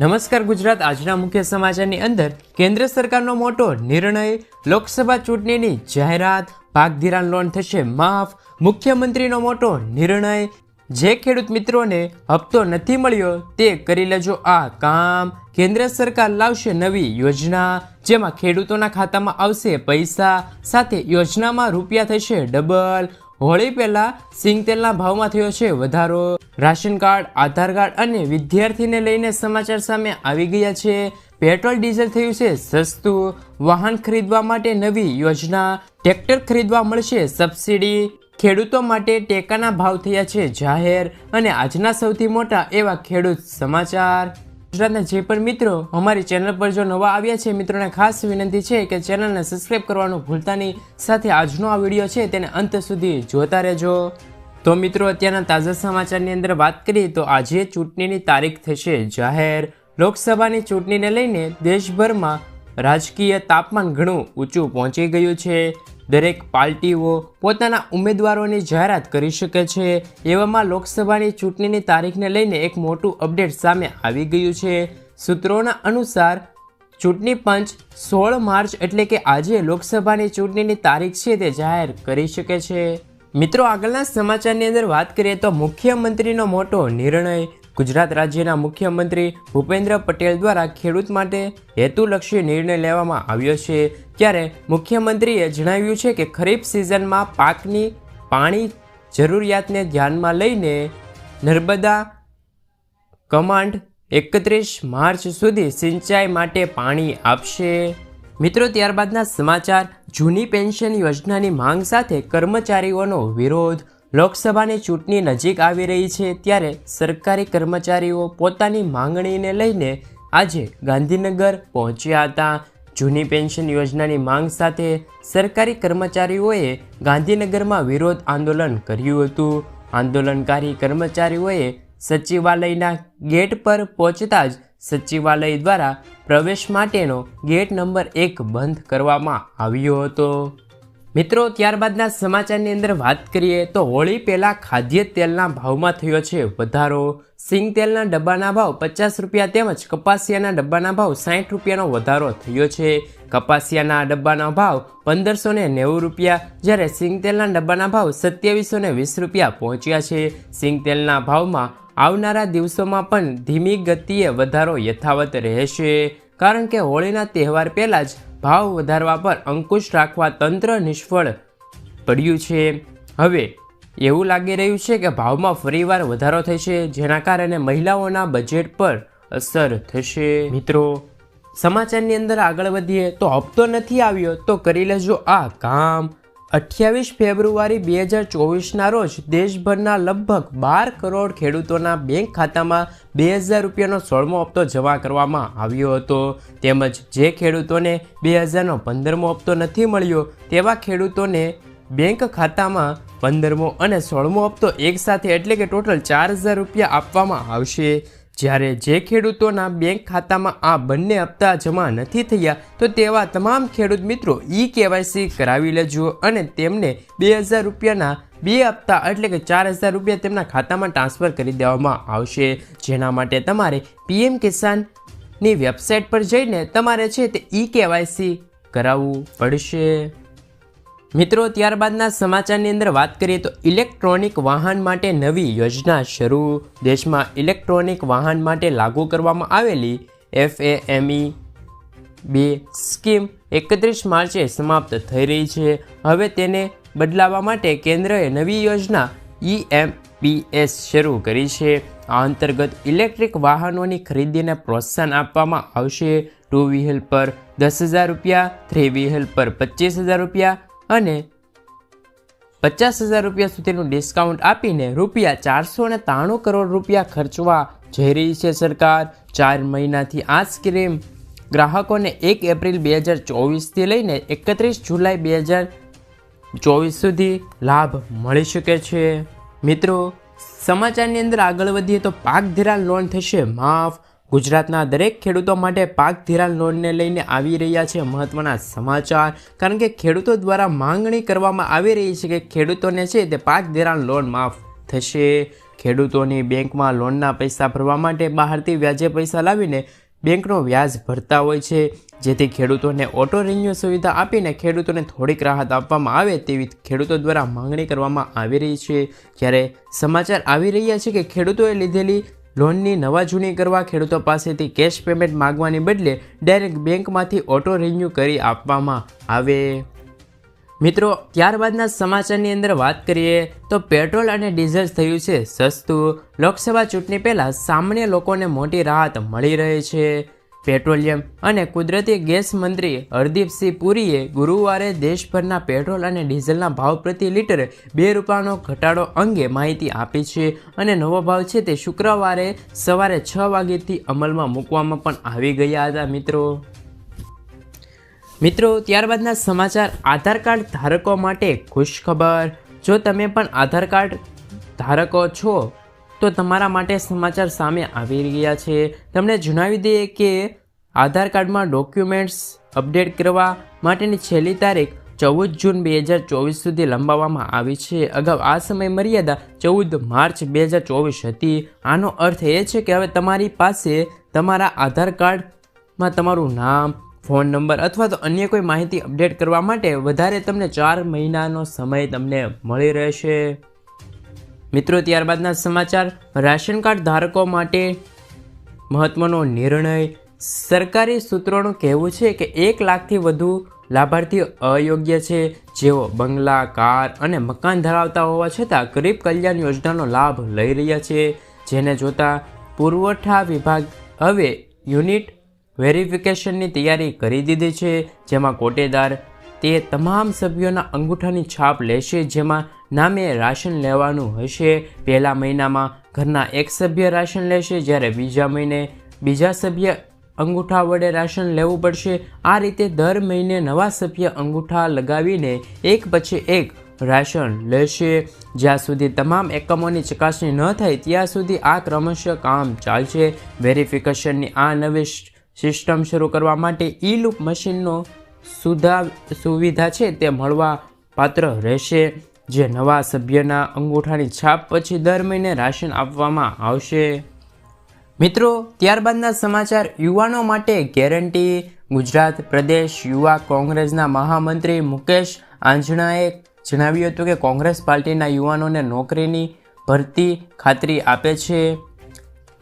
નમસ્કાર ગુજરાત. આજના મુખ્ય સમાચારની અંદર કેન્દ્ર સરકારનો મોટો નિર્ણય લોકસભા ચૂંટણીની જાહેરાત પાક ધિરાણ લોન થશે, માફ. મુખ્યમંત્રીનો મોટો નિર્ણય, જે ખેડૂત મિત્રોને હપ્તો નથી મળ્યો તે કરી લેજો આ કામ. કેન્દ્ર સરકાર લાવશે નવી યોજના, જેમાં ખેડૂતોના ખાતામાં આવશે પૈસા, સાથે યોજનામાં રૂપિયા થશે ડબલ. હોળી પહેલા સિંગતેલના ભાવમાં થયો છે વધારો. રાશન કાર્ડ, આધાર કાર્ડ અને વિદ્યાર્થીને લઈને સમાચાર સામે આવી ગયા છે. પેટ્રોલ, ડીઝલ થયું છે સસ્તું. વાહન ખરીદવા માટે નવી યોજના. ટ્રેક્ટર ખરીદવા મળશે સબસિડી. ખેડૂતો માટે ટેકાના ભાવ થયા છે જાહેર. અને આજના સૌથી મોટા એવા ખેડૂત સમાચાર. ગુજરાતના જે પણ મિત્રો અમારી ચેનલ પર જો નવા આવ્યા છે, મિત્રોને ખાસ વિનંતી છે કે ચેનલને સબસ્ક્રાઇબ કરવાનું ભૂલતા નહીં. સાથે આજનો આ વીડિયો છે, તેને અંત સુધી જોતા રહેજો. તો મિત્રો, અત્યારના તાજા સમાચારની અંદર વાત કરીએ તો આજે ચૂંટણીની તારીખ થશે જાહેર. લોકસભાની ચૂંટણીને લઈને દેશભરમાં રાજકીય તાપમાન ઘણું ઊંચું પહોંચી ગયું છે. દરેક પાર્ટીઓ પોતાના ઉમેદવારોની જાહેરાત કરી શકે છે. એવામાં લોકસભાની ચૂંટણીની તારીખને લઈને એક મોટું અપડેટ સામે આવી ગયું છે. સૂત્રોના અનુસાર, ચૂંટણી પંચ સોળ માર્ચ એટલે કે આજે લોકસભાની ચૂંટણીની તારીખ છે તે જાહેર કરી શકે છે. મિત્રો, આગળના સમાચારની અંદર વાત કરીએ તો મુખ્યમંત્રીનો મોટો નિર્ણય ગુજરાત રાજ્યના મુખ્યમંત્રી ભૂપેન્દ્ર પટેલ દ્વારા ખેડૂત માટે હેતુલક્ષી નિર્ણય લેવામાં આવ્યો છે. ત્યારે મુખ્યમંત્રીએ જણાવ્યું છે કે ખરીફ સિઝનમાં પાકની પાણી જરૂરિયાતને ધ્યાનમાં લઈને નર્મદા કમાન્ડ એકત્રીસ માર્ચ સુધી સિંચાઈ માટે પાણી આપશે. મિત્રો, ત્યારબાદના સમાચાર. જૂની પેન્શન યોજનાની માંગ સાથે કર્મચારીઓનો વિરોધ લોકસભાની ચૂંટણી નજીક આવી રહી છે ત્યારે સરકારી કર્મચારીઓ પોતાની માંગણીને લઈને આજે ગાંધીનગર પહોંચ્યા હતા. જૂની પેન્શન યોજનાની માંગ સાથે સરકારી કર્મચારીઓએ ગાંધીનગરમાં વિરોધ આંદોલન કર્યું હતું. આંદોલનકારી કર્મચારીઓએ સચિવાલયના ગેટ પર પહોંચતા જ સચિવાલય દ્વારા પ્રવેશ માટેનો ગેટ નંબર એક બંધ કરવામાં આવ્યો હતો. મિત્રો, ત્યારબાદના સમાચારની અંદર વાત કરીએ તો હોળી પહેલાં ખાદ્ય તેલના ભાવમાં થયો છે વધારો. સિંગ તેલના ડબ્બાના ભાવ પચાસ રૂપિયા તેમજ કપાસિયાના ડબ્બાના ભાવ સાઠ રૂપિયાનો વધારો થયો છે. કપાસિયાના ડબ્બાના ભાવ પંદરસો ને નેવું રૂપિયા, જ્યારે સિંગ તેલના ડબ્બાના ભાવ સત્યાવીસો ને વીસ રૂપિયા પહોંચ્યા છે. સિંગ તેલના ભાવમાં આવનારા દિવસોમાં પણ ધીમી ગતિએ વધારો યથાવત રહેશે. કારણ કે હોળીના તહેવાર પહેલાં જ ભાવ વધારવા પર અંકુશ રાખવા તંત્ર નિષ્ફળ પડ્યું છે. હવે એવું લાગી રહ્યું છે કે ભાવમાં ફરીવાર વધારો થશે, જેના કારણે મહિલાઓના બજેટ પર અસર થશે. મિત્રો, સમાચારની અંદર આગળ વધીએ તો હપ્તો નથી આવ્યો, તો કરી લેજો આ કામ. અઠ્યાવીસ ફેબ્રુઆરી બે હજાર ચોવીસના રોજ દેશભરના લગભગ બાર કરોડ ખેડૂતોના બેંક ખાતામાં બે હજાર રૂપિયાનો સોળમો હપ્તો જમા કરવામાં આવ્યો હતો. તેમજ જે ખેડૂતોને બે હજારનો પંદરમો હપ્તો નથી મળ્યો, તેવા ખેડૂતોને બેંક ખાતામાં પંદરમો અને સોળમો હપ્તો એકસાથે એટલે કે ટોટલ ચાર હજાર રૂપિયા આપવામાં આવશે. જ્યારે જે ખેડૂતોના બેંક ખાતામાં આ બંને હપ્તા જમા નથી થયા, તો તેવા તમામ ખેડૂત મિત્રો ઈ કેવાયસી કરાવી લેજો અને તેમને બે હજાર રૂપિયાના બે હપ્તા એટલે કે ચાર હજાર રૂપિયા તેમના ખાતામાં ટ્રાન્સફર કરી દેવામાં આવશે. જેના માટે તમારે પીએમ કિસાનની વેબસાઇટ પર જઈને તમારે છે તે ઈ કેવાયસી કરાવવું પડશે. મિત્રો, ત્યારબાદના સમાચારની અંદર વાત કરીએ તો ઇલેક્ટ્રોનિક વાહન માટે નવી યોજના શરૂ દેશમાં ઇલેક્ટ્રોનિક વાહન માટે લાગુ કરવામાં આવેલી એફએએમઈ બે સ્કીમ એકત્રીસ માર્ચે સમાપ્ત થઈ રહી છે. હવે તેને બદલાવા માટે કેન્દ્રએ નવી યોજના ઈએમપીએસ શરૂ કરી છે. આ અંતર્ગત ઇલેક્ટ્રિક વાહનોની ખરીદીને પ્રોત્સાહન આપવામાં આવશે. ટુ વ્હીલ પર દસ હજાર રૂપિયા, થ્રી વ્હીલ પર પચીસ હજાર રૂપિયા અને પચાસ હજાર રૂપિયા સુધીનું ડિસ્કાઉન્ટ આપીને રૂપિયા ચારસો ને ત્રાણું કરોડ રૂપિયા ખર્ચવા જઈ રહી છે સરકાર. ચાર મહિનાથી આ સ્કીમ ગ્રાહકોને એક એપ્રિલ બે હજાર ચોવીસથી લઈને એકત્રીસ જુલાઈ બે હજાર ચોવીસ સુધી લાભ મળી શકે છે. મિત્રો, સમાચારની અંદર આગળ વધીએ તો પાક ધિરાણ લોન થશે. માફ ગુજરાતના દરેક ખેડૂતો માટે પાક ધિરાણ લોનને લઈને આવી રહ્યા છે મહત્વના સમાચાર. કારણ કે ખેડૂતો દ્વારા માંગણી કરવામાં આવી રહી છે કે ખેડૂતોને છે તે પાક ધિરાણ લોન માફ થશે. ખેડૂતોની બેંકમાં લોનના પૈસા ભરવા માટે બહારથી વ્યાજે પૈસા લાવીને બેંકનો વ્યાજ ભરતા હોય છે. જેથી ખેડૂતોને ઓટો રિન્યુ સુવિધા આપીને ખેડૂતોને થોડીક રાહત આપવામાં આવે તેવી ખેડૂતો દ્વારા માંગણી કરવામાં આવી રહી છે. જ્યારે સમાચાર આવી રહ્યા છે કે ખેડૂતોએ લીધેલી લોનની નવા જૂની કરવા ખેડૂતો પાસેથી કેશ પેમેન્ટ માગવાની બદલે ડાયરેક્ટ બેંકમાંથી ઓટો રિન્યુ કરી આપવામાં આવે. મિત્રો, ત્યારબાદના સમાચારની અંદર વાત કરીએ તો પેટ્રોલ અને ડીઝલ થયું છે સસ્તું. લોકસભા ચૂંટણી પહેલાં સામાન્ય લોકોને મોટી રાહત મળી રહી છે. પેટ્રોલિયમ અને કુદરતી ગેસ મંત્રી હરદીપસિંહ પુરીએ ગુરુવારે દેશભરના પેટ્રોલ અને ડીઝલના ભાવ પ્રતિ લીટર બે રૂપિયાનો ઘટાડો અંગે માહિતી આપી છે અને નવો ભાવ છે તે શુક્રવારે સવારે છ વાગ્યેથી અમલમાં મૂકવામાં પણ આવી ગયા હતા, મિત્રો. મિત્રો, ત્યારબાદના સમાચાર આધાર કાર્ડ ધારકો માટે ખુશખબર. જો તમે પણ આધાર કાર્ડ ધારકો છો તો તમારા માટે સમાચાર સામે આવી રહ્યા છે. તમને જણાવી દઈએ કે આધાર કાર્ડમાં ડોક્યુમેન્ટ્સ અપડેટ કરવા માટેની છેલ્લી તારીખ ચૌદ જૂન બે હજાર ચોવીસ સુધી લંબાવવામાં આવી છે. અગાઉ આ સમય મર્યાદા ચૌદ માર્ચ બે હજાર ચોવીસ હતી. આનો અર્થ એ છે કે હવે તમારી પાસે તમારા આધાર કાર્ડમાં તમારું નામ, ફોન નંબર અથવા તો અન્ય કોઈ માહિતી અપડેટ કરવા માટે વધારે તમને ચાર મહિનાનો સમય તમને મળી રહેશે. મિત્રો, ત્યારબાદના સમાચાર. રાશન કાર્ડ ધારકો માટે મહત્વનો નિર્ણય. સરકારી સૂત્રોનું કહેવું છે કે એક લાખથી વધુ લાભાર્થીઓ અયોગ્ય છે. જેઓ બંગલા, કાર અને મકાન ધરાવતા હોવા છતાં ગરીબ કલ્યાણ યોજનાનો લાભ લઈ રહ્યા છે. જેને જોતા પુરવઠા વિભાગ હવે યુનિટ વેરિફિકેશનની તૈયારી કરી દીધી છે, જેમાં કોટેદાર તે તમામ સભ્યોના અંગૂઠાની છાપ લેશે, જેમાં નામે રાશન લેવાનું હશે. પહેલા મહિનામાં ઘરના એક સભ્ય રાશન લેશે, જ્યારે બીજા મહિને બીજા સભ્ય અંગૂઠા વડે રાશન લેવું પડશે. આ રીતે દર મહિને નવા સભ્ય અંગૂઠા લગાવીને એક પછી એક રાશન લેશે. જ્યાં સુધી તમામ એકમોની ચકાસણી ન થાય, ત્યાં સુધી આ ક્રમશઃ કામ ચાલશે. વેરિફિકેશનની આ નવી સિસ્ટમ શરૂ કરવા માટે ઈ લૂપ મશીનનો સુધા સુવિધા છે તે મળવા પાત્ર રહેશે. જે નવા સભ્યના અંગૂઠાની છાપ પછી દર મહિને રાશન આપવામાં આવશે. મિત્રો, ત્યારબાદના સમાચાર યુવાનો માટે ગેરંટી. ગુજરાત પ્રદેશ યુવા કોંગ્રેસના મહામંત્રી મુકેશ આંજણાએ જણાવ્યું હતું કે કોંગ્રેસ પાર્ટીના યુવાનોને નોકરીની ભરતી ખાતરી આપે છે.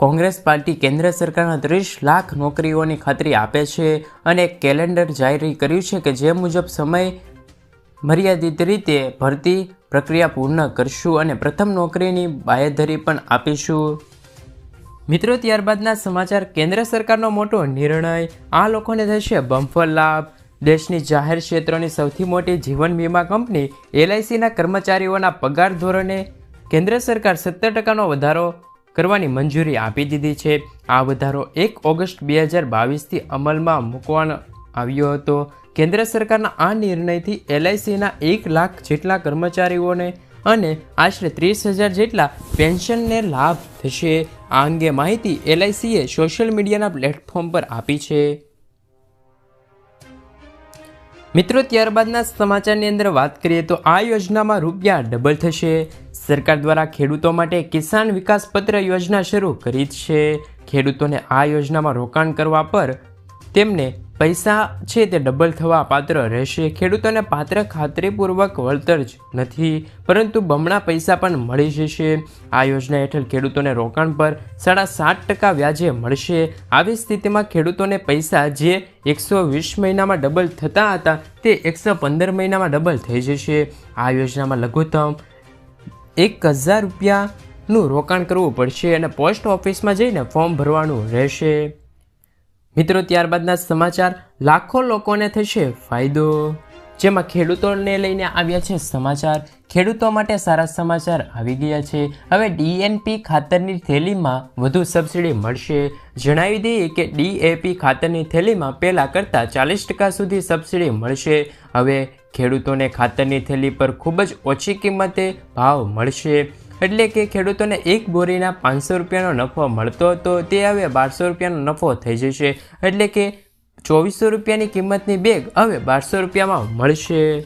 કોંગ્રેસ પાર્ટી કેન્દ્ર સરકારના ત્રીસ લાખ નોકરીઓની ખાતરી આપે છે અને એક કેલેન્ડર જાહેર કર્યું છે કે જે મુજબ સમય મર્યાદિત રીતે ભરતી પ્રક્રિયા પૂર્ણ કરશું અને પ્રથમ નોકરીની બાહેધરી પણ આપીશું. મિત્રો, ત્યારબાદના સમાચાર. કેન્દ્ર સરકારનો મોટો નિર્ણય. આ લોકોને થશે બમ્ફર લાભ. દેશની જાહેર ક્ષેત્રોની સૌથી મોટી જીવન વીમા કંપની, એલઆઈસીના કર્મચારીઓના પગાર ધોરણે કેન્દ્ર સરકાર સત્તર ટકાનો વધારો કરવાની મંજૂરી આપી દીધી છે. આ વધારો એક ઓગસ્ટ બે હજાર બાવીસથી અમલમાં મૂકવાનો આવ્યો હતો. કેન્દ્ર સરકારના આ નિર્ણયથી એલઆઈસીના એક લાખ જેટલા કર્મચારીઓને અને આશરે ત્રીસ હજાર જેટલા પેન્શનને લાભ થશે. આ અંગે માહિતી એલઆઈસીએ સોશિયલ મીડિયાના પ્લેટફોર્મ પર આપી છે. મિત્રો, ત્યારબાદના સમાચારની અંદર વાત કરીએ તો આ યોજનામાં રૂપિયા ડબલ થશે. સરકાર દ્વારા ખેડૂતો માટે કિસાન વિકાસ પત્ર યોજના શરૂ કરી છે. ખેડૂતોને આ યોજનામાં રોકાણ કરવા પર તેમને પૈસા છે તે ડબલ થવા પાત્ર રહેશે. ખેડૂતોને પાત્ર ખાતરીપૂર્વક વળતર જ નથી, પરંતુ બમણા પૈસા પણ મળી જશે. આ યોજના હેઠળ ખેડૂતોને રોકાણ પર સાડા સાત ટકા વ્યાજે મળશે. આવી સ્થિતિમાં ખેડૂતોને પૈસા જે એકસો વીસ મહિનામાં ડબલ થતા હતા, તે એકસો પંદર મહિનામાં ડબલ થઈ જશે. આ યોજનામાં લઘુત્તમ એક હજાર રૂપિયાનું રોકાણ કરવું પડશે અને પોસ્ટ ઓફિસમાં જઈને ફોર્મ ભરવાનું રહેશે. મિત્રો, ત્યારબાદના સમાચાર. લાખો લોકોને થશે ફાયદો. જેમાં ખેડૂતોને લઈને આવ્યા છે સમાચાર. ખેડૂતો માટે સારા સમાચાર આવી ગયા છે. હવે ડીએનપી ખાતરની થેલીમાં વધુ સબસિડી મળશે. જણાવી દઈએ કે ડીએપી ખાતરની થેલીમાં પહેલાં કરતાં ચાલીસ ટકા સુધી સબસિડી મળશે. હવે ખેડૂતોને ખાતરની થેલી પર ખૂબ જ ઓછી કિંમતે ભાવ મળશે. એટલે કે ખેડૂતોને એક બોરીના પાંચસો રૂપિયાનો નફો મળતો હતો, તે હવે બારસો રૂપિયાનો નફો થઈ જશે. એટલે કે ચોવીસો રૂપિયાની કિંમતની બેગ હવે બારસો રૂપિયામાં મળશે.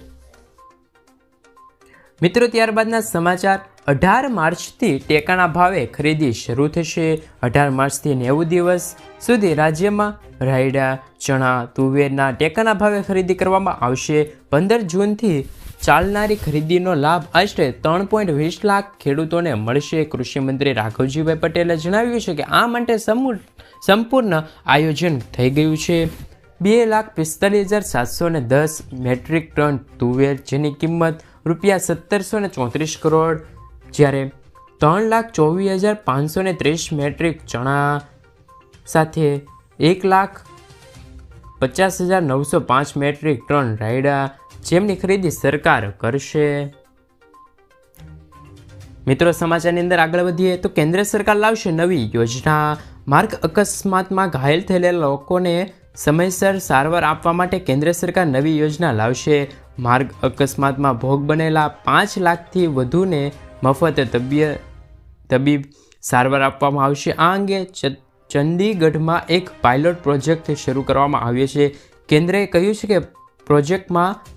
મિત્રો, ત્યારબાદના સમાચાર. અઢાર માર્ચથી ટેકાના ભાવે ખરીદી શરૂ થશે. અઢાર માર્ચથી નેવું દિવસ સુધી રાજ્યમાં રાયડા, ચણા, તુવેરના ટેકાના ભાવે ખરીદી કરવામાં આવશે. પંદર જૂનથી ચાલનારી ખરીદીનો લાભ આશરે ત્રણ પોઈન્ટ વીસ લાખ ખેડૂતોને મળશે. કૃષિમંત્રી રાઘવજીભાઈ પટેલે જણાવ્યું છે કે આ માટે સંપૂર્ણ આયોજન થઈ ગયું છે. બે લાખ પિસ્તાલીસ હજાર સાતસો ને દસ મેટ્રિક ટન તુવેર, જેની કિંમત રૂપિયા સત્તરસો ને ચોત્રીસ કરોડ, જ્યારે ત્રણ લાખ ચોવીસ હજાર પાંચસો ને ત્રીસ મેટ્રિક ચણા સાથે એક લાખ પચાસ હજાર નવસો પાંચ મેટ્રિક ટન રાયડા જેમની ખરીદી સરકાર કરશે? મિત્રો, સમાચારની અંદર આગળ વધીએ તો કેન્દ્ર સરકાર લાવશે નવી યોજના. માર્ગ અકસ્માતમાં ઘાયલ થયેલા લોકોને સમયસર સારવાર આપવા માટે કેન્દ્ર સરકાર નવી યોજના લાવશે. માર્ગ અકસ્માતમાં ભોગ બનેલા પાંચ લાખથી વધુને મફત તબિય, તબીબ સારવાર આપવામાં આવશે. આ અંગે ચંદીગઢમાં એક પાયલોટ પ્રોજેક્ટ શરૂ કરવામાં આવ્યો છે. કેન્દ્રએ કહ્યું છે કે પ્રોજેક્ટમાં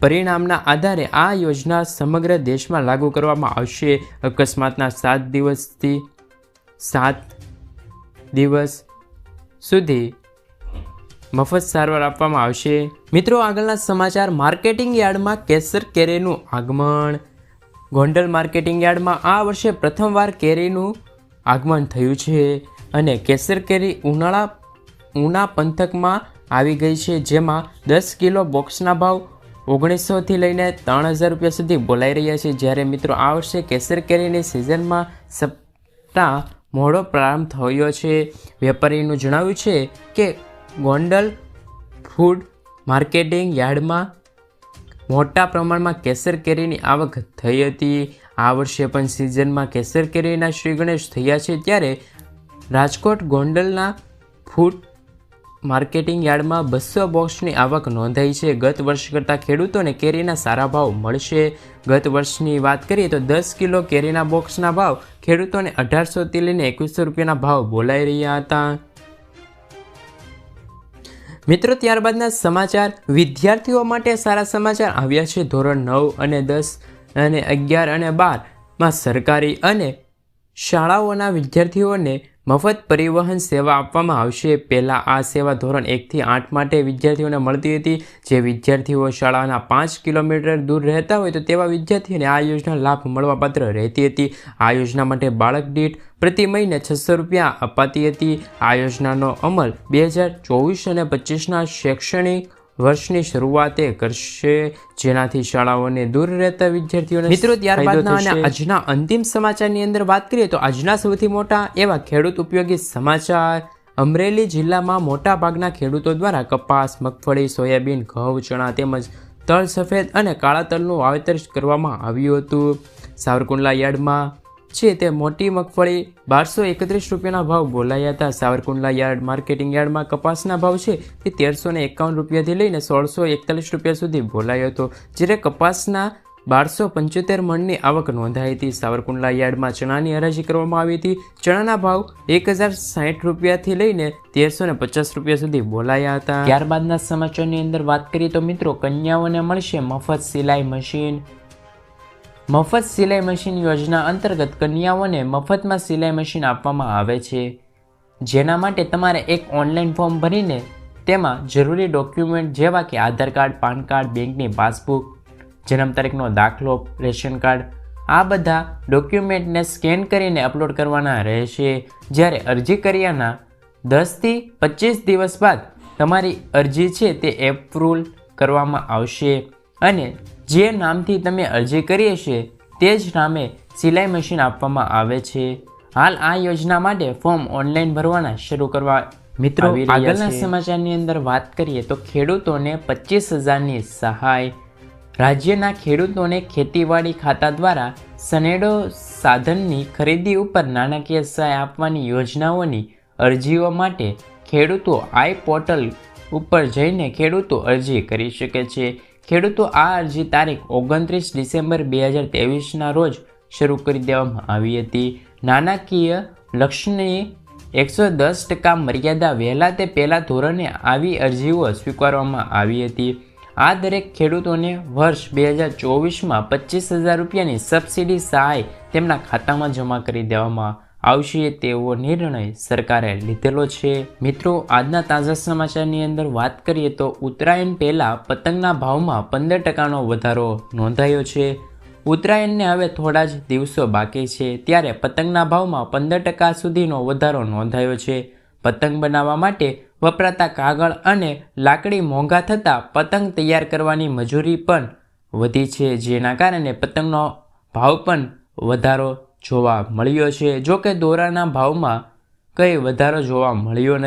પરિણામના આધારે આ યોજના સમગ્ર દેશમાં લાગુ કરવામાં આવશે. અકસ્માતના સાત દિવસથી સાત દિવસ સુધી મફત સારવાર આપવામાં આવશે. મિત્રો, આગળના સમાચાર. માર્કેટિંગ યાર્ડમાં કેસર કેરીનું આગમન. ગોંડલ માર્કેટિંગ યાર્ડમાં આ વર્ષે પ્રથમવાર કેરીનું આગમન થયું છે અને કેસર કેરી ઉનાળા, ઉના પંથકમાં આવી ગઈ છે, જેમાં દસ કિલો બોક્સના ભાવ ઓગણીસોથી લઈને ત્રણ હજાર રૂપિયા સુધી બોલાઈ રહ્યા છે. જ્યારે મિત્રો આ વર્ષે કેસર કેરીની સિઝનમાં સપ્તાહ મોડો પ્રારંભ થયો છે. વેપારીનું જણાવ્યું છે કે ગોંડલ ફૂડ માર્કેટિંગ યાર્ડમાં મોટા પ્રમાણમાં કેસર કેરીની આવક થઈ હતી. આ વર્ષે પણ સિઝનમાં કેસર કેરીના શ્રી ગણેશ થયા છે. ત્યારે રાજકોટ ગોંડલના ફૂડ માર્કેટિંગ યાર્ડમાં બસો બોક્સની આવક નોંધાઈ છે. ગત વર્ષ કરતાં ખેડૂતોને કેરીના સારા ભાવ મળશે. ગત વર્ષની વાત કરીએ તો દસ કિલો કેરીના બોક્સના ભાવ ખેડૂતોને અઢારસોથી લઈને એકવીસો રૂપિયાના ભાવ બોલાઈ રહ્યા હતા. મિત્રો, ત્યારબાદના સમાચાર. વિદ્યાર્થીઓ માટે સારા સમાચાર આવ્યા છે. ધોરણ નવ અને દસ અને અગિયાર અને બારમાં સરકારી અને શાળાઓના વિદ્યાર્થીઓને મફત પરિવહન સેવા આપવામાં આવશે. પહેલાં આ સેવા ધોરણ એકથી આઠ માટે વિદ્યાર્થીઓને મળતી હતી. જે વિદ્યાર્થીઓ શાળાના પાંચ કિલોમીટર દૂર રહેતા હોય તો તેવા વિદ્યાર્થીઓને આ યોજના લાભ મળવાપાત્ર રહેતી હતી. આ યોજના માટે બાળક દીઠ પ્રતિ મહિને છસો રૂપિયા અપાતી હતી. આ યોજનાનો અમલ બે હજાર ચોવીસ અને પચીસના શૈક્ષણિક વર્ષની શરૂઆતે કરશે જેનાથી શાળાઓને દૂર રહેતા વિદ્યાર્થીઓને મિત્રો ત્યારબાદના અને આજના અંતિમ સમાચારની અંદર વાત કરીએ તો આજના સૌથી મોટા એવા ખેડૂત ઉપયોગી સમાચાર. અમરેલી જિલ્લામાં મોટા ભાગના ખેડૂતો દ્વારા કપાસ મગફળી સોયાબીન ઘઉં ચણા તેમજ તલ સફેદ અને કાળા તલનું વાવેતર કરવામાં આવ્યું હતું. સાવરકુંડલા યાર્ડમાં છે તે મોટી મગફળી બારસો એકત્રીસ રૂપિયાના ભાવ બોલાયા હતા. સાવરકુંડલા યાર્ડ માર્કેટિંગ યાર્ડમાં કપાસના ભાવ છે તે તેરસો ને એકાવન રૂપિયાથી લઈને સોળસો એકતાલીસ રૂપિયા સુધી બોલાયો હતો, જ્યારે કપાસના બારસો પંચોતેર મણની આવક નોંધાઈ હતી. સાવરકુંડલા યાર્ડમાં ચણાની હરાજી કરવામાં આવી હતી. ચણાના ભાવ એક હજાર સાહીઠ રૂપિયાથી લઈને તેરસો ને પચાસ રૂપિયા સુધી બોલાયા હતા. ત્યારબાદના સમાચારની અંદર વાત કરીએ તો મિત્રો, કન્યાઓને મળશે મફત સિલાઈ મશીન મફત સિલાઈ મશીન યોજના અંતર્ગત કન્યાઓને મફતમાં સિલાઈ મશીન આપવામાં આવે છે. જેના માટે તમારે એક ઓનલાઈન ફોર્મ ભરીને તેમાં જરૂરી ડોક્યુમેન્ટ જેવા કે આધાર કાર્ડ, પાન કાર્ડ, બેંકની પાસબુક, જન્મ તારીખનો દાખલો, રેશન કાર્ડ, આ બધા ડોક્યુમેન્ટને સ્કેન કરીને અપલોડ કરવાના રહેશે. જ્યારે અરજી કર્યાના દસથી પચીસ દિવસ બાદ તમારી અરજી છે તે એપ્રુવલ કરવામાં આવશે. અને જે નામથી તમે અરજી કરીએ છીએ તે જ નામે સિલાઈ મશીન આપવામાં આવે છે. હાલ આ યોજના માટે ફોર્મ ઓનલાઈન ભરવાના શરૂ કરવા મિત્રો આગળના સમાચારની અંદર વાત કરીએ તો ખેડૂતોને પચીસ હજારની સહાય. રાજ્યના ખેડૂતોને ખેતીવાડી ખાતા દ્વારા સનેડો સાધનની ખરીદી ઉપર નાણાકીય સહાય આપવાની યોજનાઓની અરજીઓ માટે ખેડૂતો આઈ પોર્ટલ ઉપર જઈને ખેડૂતો અરજી કરી શકે છે. ખેડૂતો આ અરજી તારીખ ઓગણત્રીસ ડિસેમ્બર બે હજાર ત્રેવીસના રોજ શરૂ કરી દેવામાં આવી હતી. નાણાકીય લક્ષ્યની એકસો દસ ટકા મર્યાદા વહેલા તે પહેલાં ધોરણે આવી અરજીઓ સ્વીકારવામાં આવી હતી. આ દરેક ખેડૂતોને વર્ષ બે હજાર ચોવીસમાં પચીસ હજાર રૂપિયાની સબસિડી સહાય તેમના ખાતામાં જમા કરી દેવામાં આવશે તેવો નિર્ણય સરકારે લીધેલો છે. મિત્રો, આજના તાજા સમાચારની અંદર વાત કરીએ તો ઉત્તરાયણ પહેલાં પતંગના ભાવમાં પંદર ટકાનો વધારો નોંધાયો છે. ઉત્તરાયણને હવે થોડા જ દિવસો બાકી છે ત્યારે પતંગના ભાવમાં પંદર ટકા સુધીનો વધારો નોંધાયો છે. પતંગ બનાવવા માટે વપરાતા કાગળ અને લાકડી મોંઘા થતાં પતંગ તૈયાર કરવાની મજૂરી પણ વધી છે, જેના કારણે પતંગનો ભાવ પણ વધારો જોવા મળ્યો છે. જો કે દોરાના ભાવમાં કંઈ વધારો જોવા મળ્યો નથી.